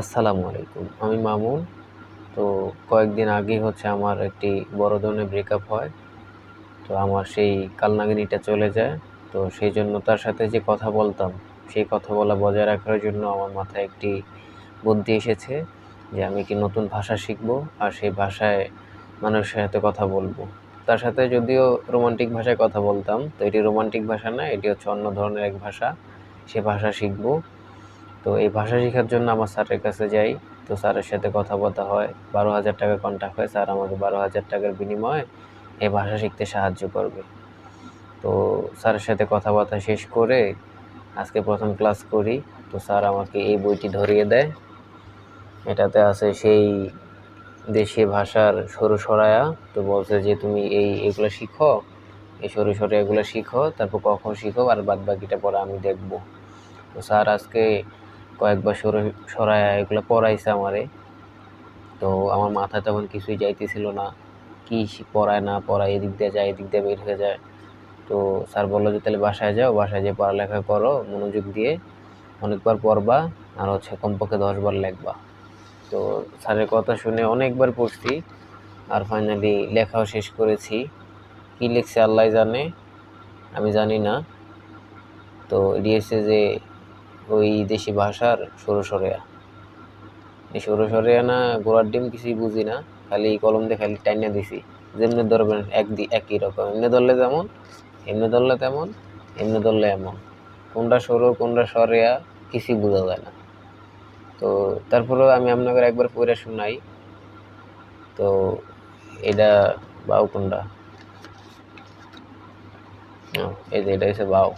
আসসালামু আলাইকুম। আমি মামুন। তো কয়েকদিন আগে হচ্ছে আমার একটি বড় ধরনের ব্রেকআপ হয়। তো আমার সেই কালনাগিনীটা চলে যায়। তো সেই জন্য তার সাথে যে কথা বলতাম, সেই কথা বলা বজায় রাখার জন্য আমার মাথায় একটি বুদ্ধি এসেছে যে আমি কি নতুন ভাষা শিখব আর সেই ভাষায় মানুষের সাথে কথা বলব। তার সাথে যদিও রোমান্টিক ভাষায় কথা বলতাম, তো এটি রোমান্টিক ভাষা না, এটি হচ্ছে অন্য ধরনের এক ভাষা। সে ভাষা শিখব। তো এই ভাষা শেখার জন্য আমার স্যারের কাছে যাই। তো স্যারের সাথে কথা বলতে হয়। বারো হাজার টাকা কন্ট্যাক্ট হয়। স্যার আমাকে বারো হাজার টাকার বিনিময়ে এই ভাষা শিখতে সাহায্য করবে। তো স্যারের সাথে কথাবার্তা শেষ করে আজকে প্রথম ক্লাস করি। তো স্যার আমাকে এই বইটি ধরিয়ে দেয়। এটাতে আছে সেই দেশি ভাষার সরু সরায়া। তো বলছে যে, তুমি এই এগুলো শিখো। এই সরু সরে এগুলো শিখো। তারপর কখন শিখো? আর বাদ বাকিটা পরে আমি দেখব। তো স্যার আজকে কয়েকবার সরে সরায় এগুলো পড়াইছে আমারে। তো আমার মাথায় তখন কিছুই যাইতেছিল না, কী পড়ায় না পড়ায়, এদিক দিয়ে যায়, এদিক দিয়ে বের হয়ে যায়। তো স্যার বলল যে, তাহলে বাসায় যাও, বাসায় যেয়ে পড়ালেখা করো, মনোযোগ দিয়ে অনেকবার পড়বা, আর হচ্ছে কমপক্ষে দশবার লেখবা। তো স্যারের কথা শুনে অনেকবার পড়ছি, আর ফাইনালি লেখাও শেষ করেছি। কী লিখছে আল্লাহ জানে, আমি জানি না। তো দিয়েছে যে ওই দেশি ভাষার সরু সরেয়া এই সরু সরেয়া না গোড়ার ডিম কিছুই বুঝি না, খালি কলম দিয়ে খালি টাইনা দিছি। যেমনি ধরবেন এক একই রকম। এমনি ধরলে যেমন, এমনি ধরলে তেমন, এমনি ধরলে এমন। কোনটা সরু, কোনটা সরেয়া, কিছুই বোঝা যায় না। তো তারপরেও আমি আপনাকে একবার পড়ে শোনাই। তো এটা বাউ কোনটা? এই যে এটা হচ্ছে বাউ।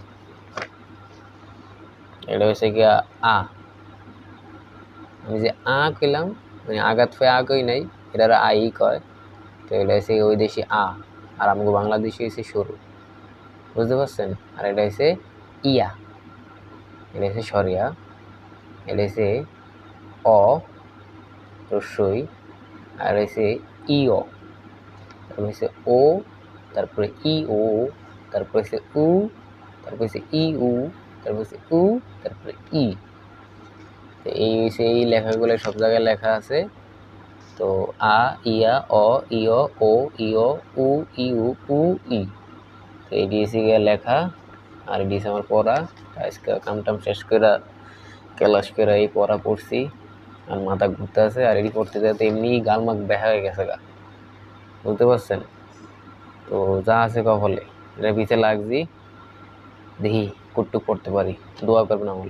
এটা হচ্ছে কি আ। আমি যে আ কইলাম মানে আগাত ফে আ কই নাই এটা আই কয়। তো এটা হচ্ছে ওই দেশি আ, আর আমাকে বাংলাদেশি হচ্ছে সরু। বুঝতে পারছেন? আর এটা হচ্ছে ইয়া। এটা হচ্ছে সরিয়া। এটা হচ্ছে অ রসই আর হচ্ছে ইও। তারপর হচ্ছে ও, তারপরে ই ও, তারপরে হচ্ছে উ, তারপর হচ্ছে ই উ। তারপর হচ্ছে উ, তারপরে ই। তো এই হচ্ছে এই লেখাগুলো সব জায়গায় লেখা আছে। তো আ, ইয়া, অ, ইয়, ও, ইয়, উ, ইউ, উ, ই। তো এটি এসে গিয়ে লেখা, আর এটি আমার পড়া। আজকে কাম টাম শেষ করে ক্লাস করে এই পড়া পড়ছি। আর মাথা ঘুরতে আছে, আর এটি পড়তে যাতে এমনি গালমাক দেখা হয়ে গেছে গা। বুঝতে পারছেন? তো যা আছে কফলে এটা পিছিয়ে লাগছি। দেখি। করতে পারি। দোয়া করবেন আমার